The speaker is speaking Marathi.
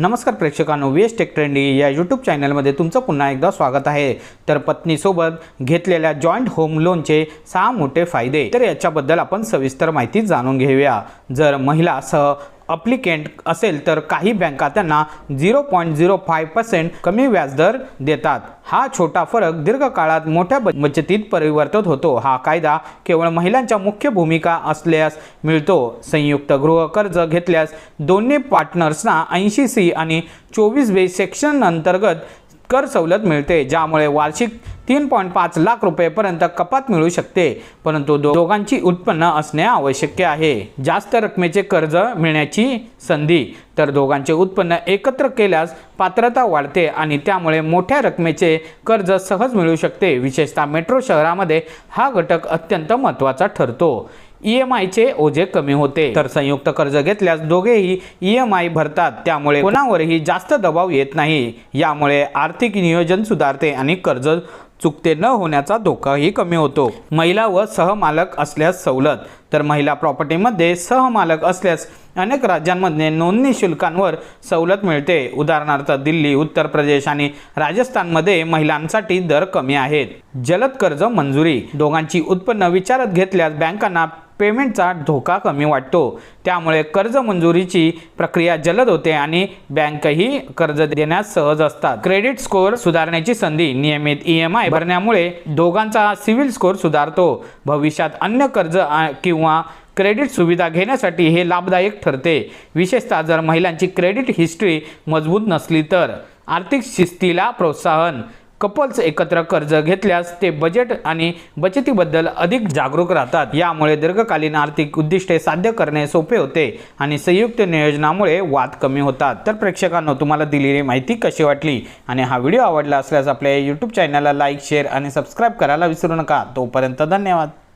नमस्कार प्रेक्षकांनो वी एस टेक ट्रेंडी या यूट्यूब चॅनलमध्ये तुमचं पुन्हा एकदा स्वागत आहे. तर पत्नीसोबत घेतलेल्या जॉईंट होम लोनचे सहा मोठे फायदे. तर याच्याबद्दल आपण सविस्तर माहिती जाणून घेऊया. जर महिला सह अप्लिकेंट असेल तर काही बँका त्यांना zero point zero five percent कमी व्याजदर देतात. हा छोटा फरक दीर्घकाळात मोठ्या बचतीत परिवर्तित होतो. हा कायदा केवळ महिलांच्या मुख्य भूमिका असल्यास मिळतो. संयुक्त गृह कर्ज घेतल्यास दोन्ही पार्टनर्सना ऐंशी सी आणि चोवीस बे सेक्शन अंतर्गत कर सवलत मिळते ज्यामुळे वार्षिक तीन पॉईंट पाच लाख रुपयेपर्यंत कपात मिळू शकते. परंतु दो- दोघांची उत्पन्न असणे आवश्यक आहे. जास्त रकमेचे कर्ज मिळण्याची संधी. तर दोघांचे उत्पन्न एकत्र केल्यास पात्रता वाढते आणि त्यामुळे मोठ्या रकमेचे कर्ज सहज मिळू शकते. विशेषतः मेट्रो शहरामध्ये हा घटक अत्यंत महत्त्वाचा ठरतो. ई एम आयचे ओझे कमी होते. तर संयुक्त कर्ज घेतल्यास दोघेही ई एम आय भरतात. त्यामुळे कोणावरही जास्त दबाव येत नाही. यामुळे आर्थिक नियोजन सुधारते आणि कर्ज चुकते न होण्याचा धोकाही कमी होतो. महिला व सहमालक असल्यास सवलत. तर महिला प्रॉपर्टीमध्ये सहमालक असल्यास अनेक राज्यांमध्ये नोंदणी शुल्कांवर सवलत मिळते. उदाहरणार्थ दिल्ली उत्तर प्रदेश आणि राजस्थानमध्ये महिलांसाठी दर कमी आहेत. जलद कर्ज मंजुरी. दोघांची उत्पन्न विचारात घेतल्यास बँकांना पेमेंटचा धोका कमी वाटतो. त्यामुळे कर्ज मंजुरीची प्रक्रिया जलद होते आणि बँकही कर्ज देण्यास सहज असतात. क्रेडिट स्कोअर सुधारण्याची संधी नियमित ई एम आय भरण्यामुळे दोघांचा सिव्हिल स्कोअर सुधारतो. भविष्यात अन्य कर्ज किंवा क्रेडिट सुविधा घेण्यासाठी हे लाभदायक ठरते. विशेषतः जर महिलांची क्रेडिट हिस्ट्री मजबूत नसली तर. आर्थिक शिस्तीला प्रोत्साहन कपल्स एकत्र कर्ज घेतल्यास ते बजेट आणि बचतीबद्दल अधिक जागरूक राहतात. यामुळे दीर्घकालीन आर्थिक उद्दिष्टे साध्य करणे सोपे होते आणि संयुक्त नियोजनामुळे वाद कमी होतात. तर प्रेक्षकांनो तुम्हाला दिलेली माहिती कशी वाटली आणि हा व्हिडिओ आवडला असल्यास आपल्या यूट्यूब चॅनलला लाईक शेअर आणि सबस्क्राईब करायला विसरू नका. तोपर्यंत धन्यवाद.